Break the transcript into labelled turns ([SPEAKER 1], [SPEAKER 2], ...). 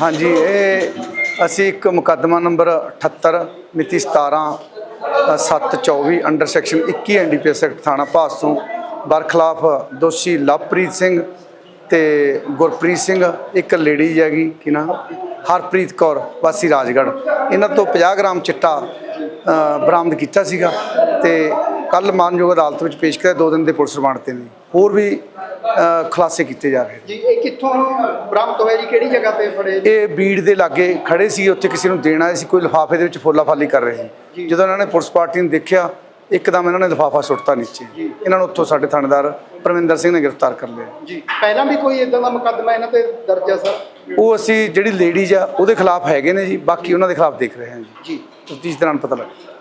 [SPEAKER 1] ਹਾਂਜੀ ਇਹ ਅਸੀਂ ਇੱਕ ਮੁਕੱਦਮਾ ਨੰਬਰ 78 ਮਿਤੀ 17 ਅ, 724 ਅੰਡਰ ਸੈਕਸ਼ਨ 21 ਐਨਡੀਪੀਐਸ ਐਕਟ ਥਾਣਾ ਭਾਸੋਂ ਬਰਖਲਾਫ ਦੋਸ਼ੀ ਲਵਪ੍ਰੀਤ ਸਿੰਘ ਤੇ ਗੁਰਪ੍ਰੀਤ ਸਿੰਘ ਇੱਕ ਲੇਡੀ ਹੈਗੀ ਕਿ ਨਾ ਹਰਪ੍ਰੀਤ ਕੌਰ ਵਾਸੀ ਰਾਜਗੜ੍ਹ। ਇਹਨਾਂ ਤੋਂ 50 ਗ੍ਰਾਮ ਚਿੱਟਾ ਬਰਾਮਦ ਕੀਤਾ ਸੀਗਾ ਤੇ ਕੱਲ ਮਾਨਯੋਗ ਅਦਾਲਤ ਵਿੱਚ ਪੇਸ਼ ਕਰਿਆ ਦੋ ਦਿਨ ਦੇ ਪੁਲਿਸ ਰਿਮਾਂਡ ਤੇ ਨੇ। ਹੋਰ ਵੀ ਖੁਲਾਸੇ ਕੀਤੇ ਜਾ ਰਹੇ
[SPEAKER 2] ਜੀ ਇਹ ਕਿੱਥੋਂ ਬਰਾਮਦ ਹੋਇਆ ਜੀ? ਕਿਹੜੀ ਜਗ੍ਹਾ ਤੇ ਫੜੇ?
[SPEAKER 1] ਇਹ ਬੀੜ ਦੇ ਲਾਗੇ ਖੜੇ ਸੀ ਉੱਥੇ ਕਿਸੇ ਨੂੰ ਦੇਣਾ ਸੀ ਕੋਈ ਲਿਫਾਫੇ ਦੇ ਵਿੱਚ ਫੋਲਾ ਫਾਲੀ ਕਰ ਰਹੇ ਸੀ। ਜਦੋਂ ਇਹਨਾਂ ਨੇ ਪੁਲਿਸ ਪਾਰਟੀ ਨੂੰ ਦੇਖਿਆ ਇੱਕਦਮ ਇਹਨਾਂ ਨੇ ਲਿਫਾਫਾ ਸੁੱਟਤਾ ਨੀਚੇ। ਇਹਨਾਂ ਨੂੰ ਉੱਥੋਂ ਸਾਡੇ ਥਾਣੇਦਾਰ ਪਰਮਿੰਦਰ ਸਿੰਘ ਨੇ ਗ੍ਰਿਫਤਾਰ ਕਰ ਲਿਆ।
[SPEAKER 2] ਜੀ ਪਹਿਲਾਂ ਵੀ ਕੋਈ ਇਦਾਂ ਦਾ ਮੁਕੱਦਮਾ ਇਹਨਾਂ ਤੇ ਦਰਜ ਸਰ?
[SPEAKER 1] ਉਹ ਅਸੀਂ ਜਿਹੜੀ ਲੇਡੀਜ਼ ਆ ਉਹਦੇ ਖਿਲਾਫ ਹੈਗੇ ਨੇ ਜੀ ਬਾਕੀ ਉਹਨਾਂ ਦੇ ਖਿਲਾਫ ਦੇਖ ਰਹੇ ਹਾਂ ਜੀ।
[SPEAKER 2] ਜੀ।
[SPEAKER 1] ਤਫਤੀਸ਼ ਦੌਰਾਨ ਪਤਾ ਲੱਗ